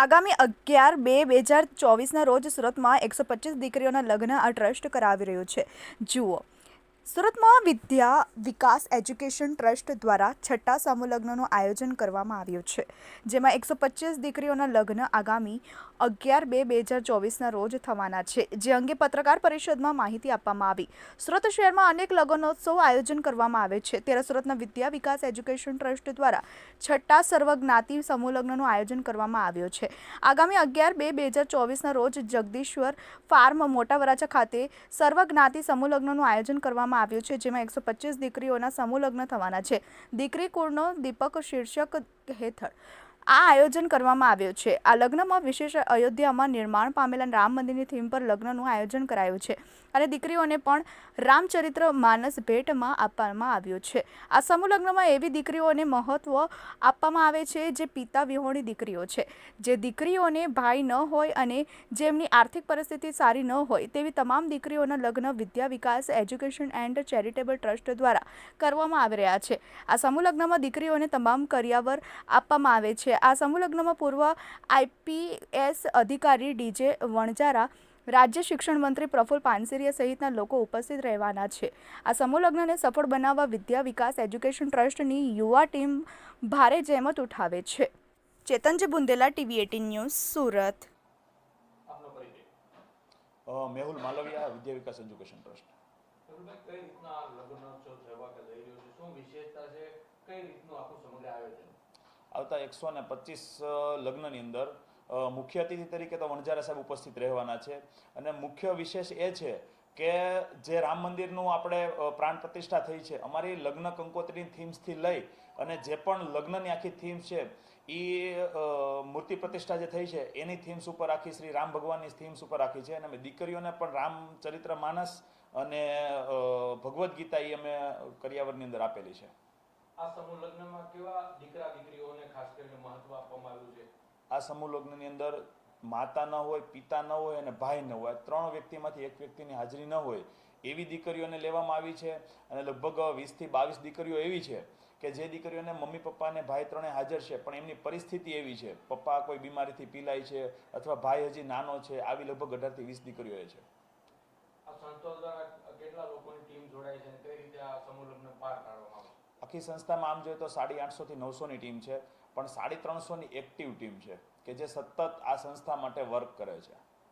આગામી અગિયાર બે બે હજાર ચોવીસના રોજ સુરતમાં એકસો પચીસ દીકરીઓના લગ્ન આ ટ્રસ્ટ કરાવી રહ્યું છે. જુઓ. સુરતમાં વિદ્યા વિકાસ એજ્યુકેશન ટ્રસ્ટ દ્વારા છઠ્ઠા સમુલગ્નનું આયોજન કરવામાં આવ્યું છે, જેમાં એકસો પચીસ દીકરીઓના લગ્ન આગામી અગિયાર બે બે હજાર ચોવીસના રોજ થવાના છે, જે અંગે પત્રકાર પરિષદમાં માહિતી આપવામાં આવી. સુરત શહેરમાં અનેક લગ્નોત્સવ આયોજન કરવામાં આવે છે, ત્યારે સુરતના વિદ્યા વિકાસ એજ્યુકેશન ટ્રસ્ટ દ્વારા છઠ્ઠા સર્વજ્ઞાતિ સમુલગ્નનું આયોજન કરવામાં આવ્યું છે. આગામી અગિયાર બે બે હજાર ચોવીસના રોજ જગદીશ્વર ફાર્મ મોટા વરાછા ખાતે સર્વજ્ઞાતિ સમુલગ્નનું આયોજન કરવામાં આવ્યું છે જેમાં એકસો દીકરીઓના સમૂહ લગ્ન થવાના છે. દીકરી કુળનો દીપક શીર્ષક હેઠળ આ આયોજન કરવામાં આવ્યું છે. આ લગ્નમાં વિશેષ અયોધ્યામાં નિર્માણ પામેલા રામ મંદિરની થીમ પર લગ્નનું આયોજન કરાયું છે અને દીકરીઓને પણ રામચરિત્ર માનસ ભેટમાં આપવામાં આવ્યું છે. આ સમૂહ લગ્નમાં એવી દીકરીઓને મહત્વ આપવામાં આવે છે જે પિતા વિહોણી દીકરીઓ છે. જે દીકરીઓને ભાઈ ન હોય અને જેમની આર્થિક પરિસ્થિતિ સારી ન હોય તેવી તમામ દીકરીઓના લગ્ન Vidya Vikas, education and charitable trust દ્વારા કરવામાં આવી રહ્યા છે. આ સમૂહ લગ્નમાં દીકરીઓને તમામ કરિયાવર આપવામાં આવે છે. આ સમૂહ લગ્નમાં પૂર્વ આઈપીએસ અધિકારી ડીજે વણજારા રાજ્ય શિક્ષણ મંત્રી પ્રફુલ પાનસેરિયા સહિતના લોકો ઉપસ્થિત રહેવાના છે. આ સમૂહ લગ્નને સફળ બનાવવા વિદ્યા વિકાસ એજ્યુકેશન ટ્રસ્ટની યુવા ટીમ ભારે જહેમત ઉઠાવે છે. Chetanji Bundela TV eighteen news Surat. Mehul Malviya Vidya Vikas education trust. કઈ રીતના લગ્નોત્સવ થવા કે જઈ રહ્યો છે? શું વિશેષતા છે? કઈ રીતનું આખું સમગ્ર આયોજન? આવતા એકસો ને પચીસ લગ્નની અંદર મુખ્ય અતિથિ તરીકે તો વણજારા સાહેબ ઉપસ્થિત રહેવાના છે. અને મુખ્ય વિશેષ એ છે કે જે રામ મંદિરનું આપણે પ્રાણ પ્રતિષ્ઠા થઈ છે, અમારી લગ્ન કંકોત્રીની થીમ્સથી લઈ અને જે પણ લગ્નની આખી થીમ્સ છે એ મૂર્તિ પ્રતિષ્ઠા જે થઈ છે, એની થીમ્સ ઉપર આખી શ્રી રામ ભગવાનની થીમ્સ ઉપર રાખી છે. અને અમે દીકરીઓને પણ રામચરિત્ર માનસ અને ભગવદ્ ગીતા એ અમે કરિયાવરની અંદર આપેલી છે. આ સમૂહ લગ્નમાં કેવા દીકરા દીકરીઓને ખાસ કરીને મહત્વ આપવામાં આવ્યું છે? આ સમૂહ લગ્નની અંદર માતા ન હોય પિતા ન હોય અને ભાઈ ન હોય. ત્રણ વ્યક્તિમાંથી એક વ્યક્તિની હાજરી ન હોય એવી દીકરીઓને લેવામાં આવી છે અને લગભગ વીસથી બાવીસ દીકરીઓ એવી છે કે જે દીકરીઓને મમ્મી પપ્પાને ભાઈ ત્રણે હાજર છે પણ એમની પરિસ્થિતિ એવી છે. પપ્પા કોઈ બીમારીથી પીલાય છે અથવા ભાઈ હજી નાનો છે આવી લગભગ અઢારથી વીસ દીકરીઓ છે. આ સંસ્થા દ્વારા કેટલા લોકોની ટીમ જોડાય છે અને કઈ રીતે આ સમૂહ લગ્ન પાર પાડવામાં આખી સંસ્થામાં આમ જોઈએ તો સાડી આઠસોથી નવસોની ટીમ છે, પણ સાડી ત્રણસોની એક્ટિવ ટીમ છે, કે જે સતત આ સંસ્થા માટે વર્ક કરે છે.